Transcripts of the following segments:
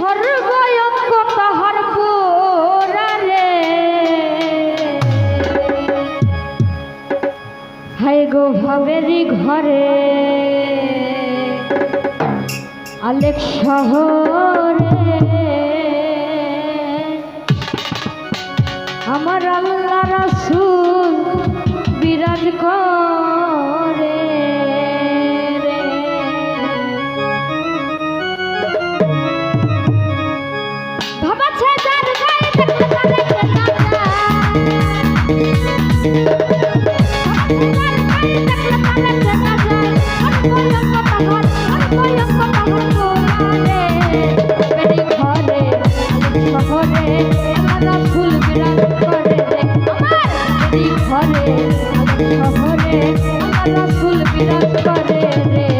সর্বয়জ্ঞ তাহার পুরারে হায় গো ভাবেরি ঘরে। আলেক শহরে। আমার ঘরে শহরে আমার ফুল বিরাজ করে রে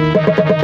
Thank